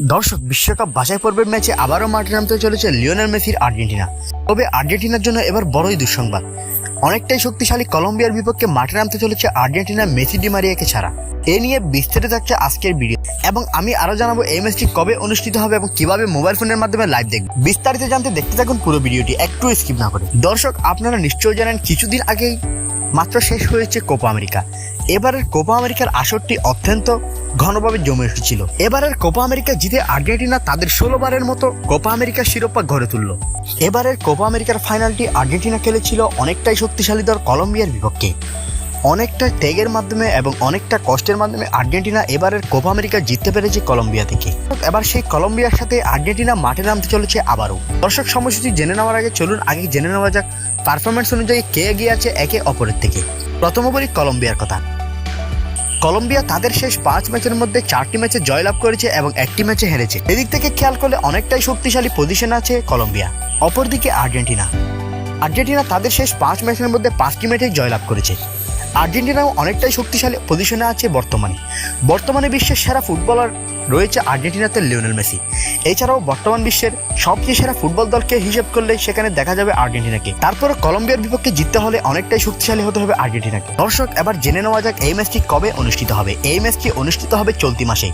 দর্শক, বিশ্বকাপ বাছাই পর্বের ম্যাচে আবারও মাঠে নামতে চলেছে লিওনেল মেসির আর্জেন্টিনা। তবে আর্জেন্টিনার জন্য এবার বড়ই দুঃসংবাদ। অনেকটাই শক্তিশালী কলম্বিয়ার বিপক্ষে মাঠে নামতে চলেছে আর্জেন্টিনা মেসি ডি মারিয়াকে ছাড়া। এ নিয়ে বিস্তারিত থাকছে আজকের ভিডিও। এবং আমি আরও জানাব এই ম্যাচটি কবে অনুষ্ঠিত হবে এবং কীভাবে মোবাইল ফোনের মাধ্যমে লাইভ দেখবে বিস্তারিত জানতে দেখতে থাকুন পুরো ভিডিওটি, একটু স্কিপ না করে। দর্শক, আপনারা নিশ্চয়ই জানেন, কিছুদিন আগেই, মাত্র শেষ হয়েছে কোপা আমেরিকা। এবারের কোপা আমেরিকার আসরটি অত্যন্ত ঘনভাবে জমে উঠেছিল। এবারের কোপা আমেরিকা জিতে আর্জেন্টিনা তাদের ষোলো বারের মতো কোপা আমেরিকার শিরোপা ঘরে তুলল। এবারের কোপা আমেরিকার ফাইনালটি আর্জেন্টিনা খেলেছিল অনেকটাই শক্তিশালী দল কলম্বিয়ার বিপক্ষে। অনেকটা ত্যাগের মাধ্যমে এবং অনেকটা কষ্টের মাধ্যমে আর্জেন্টিনা এবারের কোপা আমেরিকা জিততে পেরেছে কলম্বিয়া থেকে। এবার সেই কলম্বিয়ার সাথে আর্জেন্টিনা মাঠে নামতে চলেছে আবারও। দর্শক, সময়সূচি জেনে নেওয়ার আগে চলুন আগে জেনে নেওয়া যাক পারফরমেন্স অনুযায়ী কে এগিয়ে আছে একে অপরের থেকে। প্রথম বলি কলম্বিয়ার কথা। কলম্বিয়া তাদের শেষ পাঁচ ম্যাচের মধ্যে চারটি ম্যাচে জয়লাভ করেছে এবং একটি ম্যাচে হেরেছে। এদিক থেকে খেয়াল করলে অনেকটাই শক্তিশালী পজিশন আছে কলম্বিয়া। অপরদিকে আর্জেন্টিনা। আর্জেন্টিনা তাদের শেষ পাঁচ ম্যাচের মধ্যে পাঁচটি ম্যাচে জয়লাভ করেছে। আর্জেন্টিনাও অনেকটাই শক্তিশালী পজিশনে আছে বর্তমানে। বর্তমানে বিশ্বের সেরা ফুটবলার রয়েছে আর্জেন্টিনাতে লিওনেল মেসি। এছাড়াও বর্তমান বিশ্বের সবচেয়ে সেরা ফুটবল দলকে হিসেব করলে সেখানে দেখা যাবে আর্জেন্টিনাকে। তারপরে কলম্বিয়ার বিপক্ষে জিততে হলে অনেকটাই শক্তিশালী হতে হবে আর্জেন্টিনাকে। দর্শক, এবার জেনে নেওয়া যাক এই ম্যাচটি কবে অনুষ্ঠিত হবে। এই ম্যাচটি অনুষ্ঠিত হবে চলতি মাসে।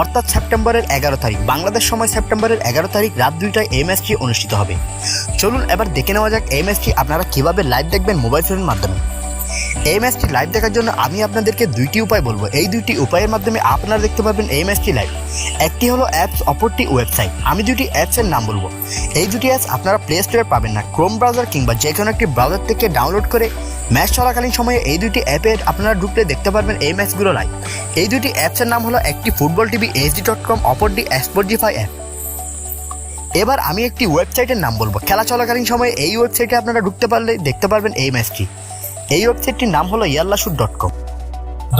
অর্থাৎ সেপ্টেম্বরের এগারো তারিখ। বাংলাদেশ সময় সেপ্টেম্বরের এগারো তারিখ রাত দুইটায় এই ম্যাচটি অনুষ্ঠিত হবে। চলুন এবার দেখে নেওয়া যাক এই ম্যাচটি আপনারা কীভাবে লাইভ দেখবেন মোবাইল ফোনের মাধ্যমে। এই ম্যাচটি লাইভ দেখার জন্য আমি আপনাদেরকে দুইটি উপায় বলব। এই দুইটি উপায়ের মাধ্যমে আপনারা দেখতে পারবেন এই ম্যাচটি লাইভ একটি হলো অ্যাপস অপরটি ওয়েবসাইট আমি দুটি অ্যাপসের নাম বলব। এই দুটি অ্যাপস আপনারা প্লে স্টোরে পাবেন না। ক্রোম ব্রাউজার কিংবা যে কোনো একটি ব্রাউজার থেকে ডাউনলোড করে ম্যাচ চলাকালীন সময়ে এই দুটি অ্যাপে আপনারা ঢুকলে দেখতে পারবেন এই ম্যাচগুলো লাইভ এই দুটি অ্যাপসের নাম হলো একটি football TV HD dot com অপরটি স্পোর্টিফাই অ্যাপ এবার আমি একটি ওয়েবসাইটের নাম বলব। খেলা চলাকালীন সময়ে এই ওয়েবসাইটে আপনারা ঢুকতে পারলে দেখতে পারবেন এই ম্যাচটি এই ওয়েবসাইটটির নাম হলো ইয়াল্লাশুট ডট কম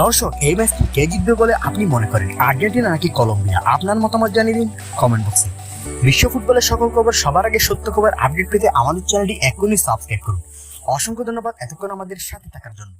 দর্শক, এই ম্যাচটি কে জিতবে বলে আপনি মনে করেন? আর্জেন্টিনা নাকি কলম্বিয়া? আপনার মতামত জানিয়ে দিন কমেন্ট বক্সে বিশ্ব ফুটবলের সকল খবর সবার আগে সত্য খবর আপডেট পেতে আমাদের চ্যানেলটি এখনই সাবস্ক্রাইব করুন। অসংখ্য ধন্যবাদ এতক্ষণ আমাদের সাথে থাকার জন্য।